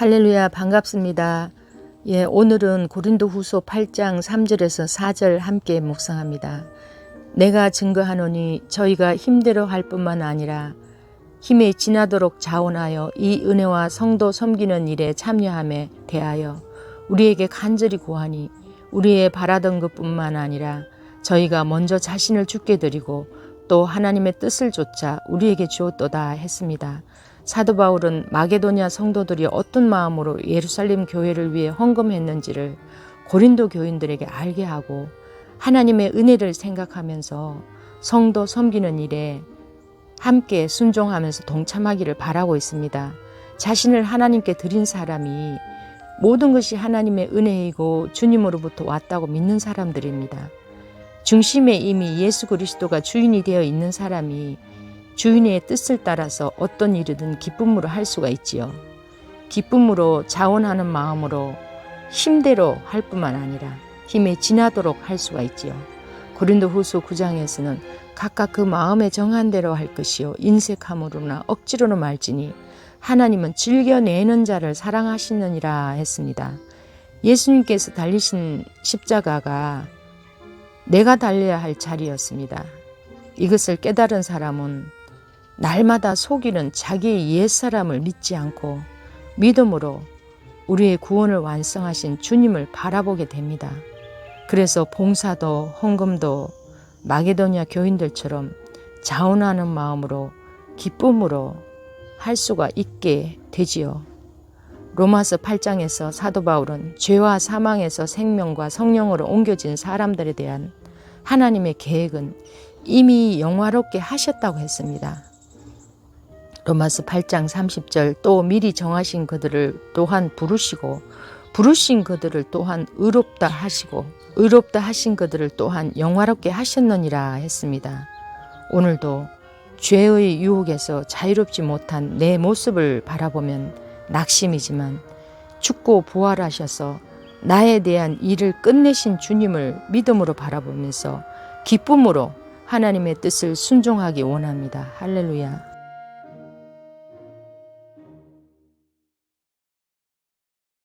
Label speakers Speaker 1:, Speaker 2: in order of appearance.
Speaker 1: 할렐루야 반갑습니다. 예, 오늘은 고린도 후소 8장 3절에서 4절 함께 묵상합니다. 내가 증거하노니 저희가 힘대로 할 뿐만 아니라 힘에 지나도록 자원하여 이 은혜와 성도 섬기는 일에 참여함에 대하여 우리에게 간절히 구하니 우리의 바라던 것뿐만 아니라 저희가 먼저 자신을 죽게 드리고 또 하나님의 뜻을 좇아 우리에게 주었도다 했습니다. 사도 바울은 마게도냐 성도들이 어떤 마음으로 예루살렘 교회를 위해 헌금했는지를 고린도 교인들에게 알게 하고 하나님의 은혜를 생각하면서 성도 섬기는 일에 함께 순종하면서 동참하기를 바라고 있습니다. 자신을 하나님께 드린 사람이 모든 것이 하나님의 은혜이고 주님으로부터 왔다고 믿는 사람들입니다. 중심에 이미 예수 그리스도가 주인이 되어 있는 사람이 주인의 뜻을 따라서 어떤 일이든 기쁨으로 할 수가 있지요. 기쁨으로 자원하는 마음으로 힘대로 할 뿐만 아니라 힘에 지나도록 할 수가 있지요. 고린도 후서 9장에서는 각각 그 마음에 정한 대로 할 것이요 인색함으로나 억지로는 말지니 하나님은 즐겨내는 자를 사랑하시느니라 했습니다. 예수님께서 달리신 십자가가 내가 달려야 할 자리였습니다. 이것을 깨달은 사람은 날마다 속이는 자기의 옛사람을 믿지 않고 믿음으로 우리의 구원을 완성하신 주님을 바라보게 됩니다. 그래서 봉사도 헌금도 마게도냐 교인들처럼 자원하는 마음으로 기쁨으로 할 수가 있게 되지요. 로마서 8장에서 사도 바울은 죄와 사망에서 생명과 성령으로 옮겨진 사람들에 대한 하나님의 계획은 이미 영화롭게 하셨다고 했습니다. 로마서 8장 30절 또 미리 정하신 그들을 또한 부르시고 부르신 그들을 또한 의롭다 하시고 의롭다 하신 그들을 또한 영화롭게 하셨느니라 했습니다. 오늘도 죄의 유혹에서 자유롭지 못한 내 모습을 바라보면 낙심이지만 죽고 부활하셔서 나에 대한 일을 끝내신 주님을 믿음으로 바라보면서 기쁨으로 하나님의 뜻을 순종하기 원합니다. 할렐루야.